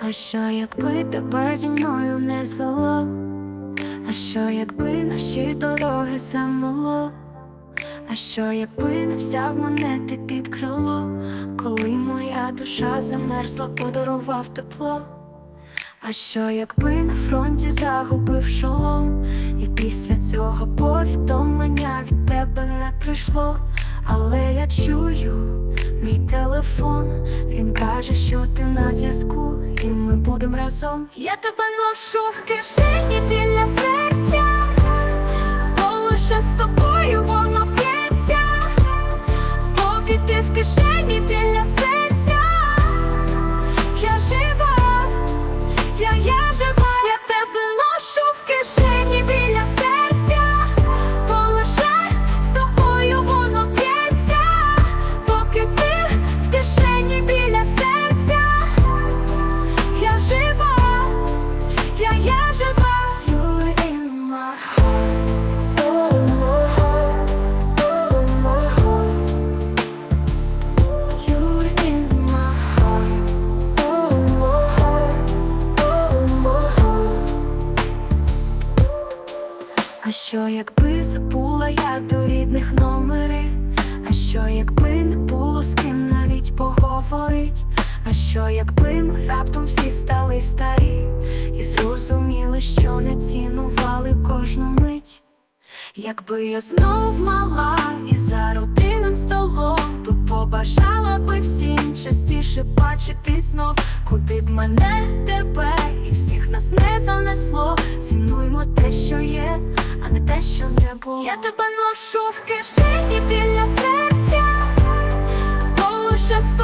А що якби тебе зі мною не звело? А що якби наші дороги замело? А що якби не взяв мене ти під крило, коли моя душа замерзла, подарував тепло? А що якби на фронті загубив шолом, і після цього повідомлення від тебе не прийшло, але я чую мій телефон, він каже, що ти на зв'язку, і ми будемо разом. Я тебе ношу в кишені біля серця, бо лише з тобою воно п'ється, поки ти в кишені біля серця, що якби забула я до рідних номери? А що якби не було з ким навіть поговорить? А що якби ми раптом всі стали старі і зрозуміли, що не цінували кожну мить? Якби я знов мала і за родинним столом, то побажала би всім частіше бачити знов, куди б мене тебе і всіх нас не занесло. Цінуймо те, що є, а не те, що не було. Я тебе ношу в кишені біля серця, то лише з